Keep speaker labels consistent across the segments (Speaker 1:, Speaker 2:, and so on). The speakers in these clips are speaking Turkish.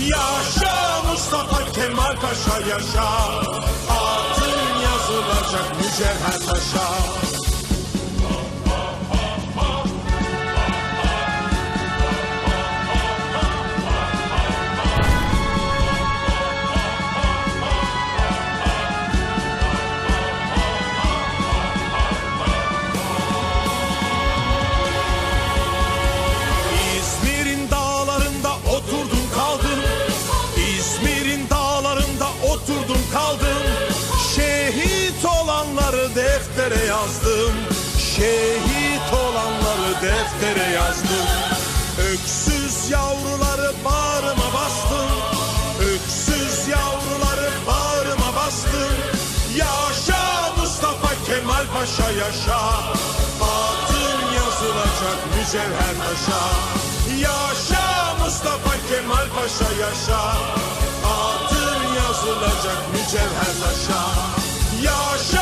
Speaker 1: Yaşa Mustafa Kemal Paşa yaşa. Adın yazılacak mücevher taşa deftere yazdım. Şehit olanları deftere yazdım. Öksüz yavruları bağrıma bastım. Öksüz yavruları bağrıma bastım. Yaşa Mustafa Kemal Paşa yaşa. Adın yazılacak mücevher taşa. Yaşa Mustafa Kemal Paşa yaşa. Adın yazılacak mücevher taşa. Yaşa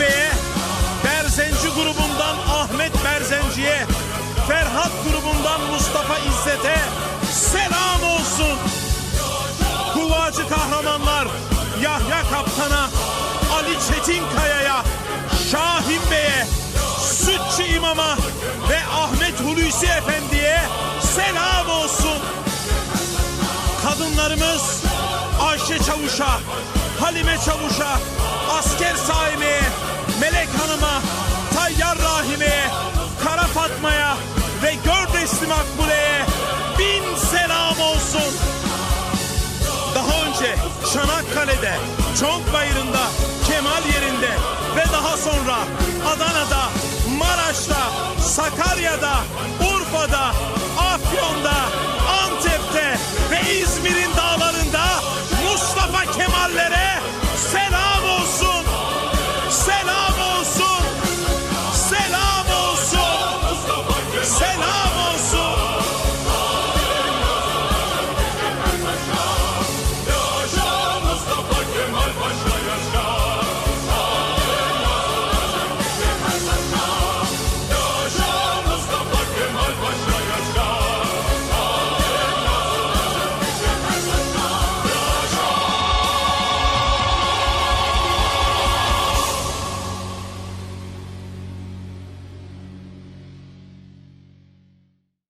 Speaker 2: Kaptan'a, Ali Çetinkaya'ya, Şahin Bey'e, Sütçü İmam'a ve Ahmet Hulusi Efendi'ye selam olsun. Kadınlarımız Ayşe Çavuş'a, Halime Çavuş'a, Asker Saime'ye, Melek Hanım'a, Tayyar Rahime'ye, Kara Fatma'ya ve Gördesli Makbule'ye bin selam olsun. Daha önce Çanakkale'de, Çonkbayırı'nda, Kemal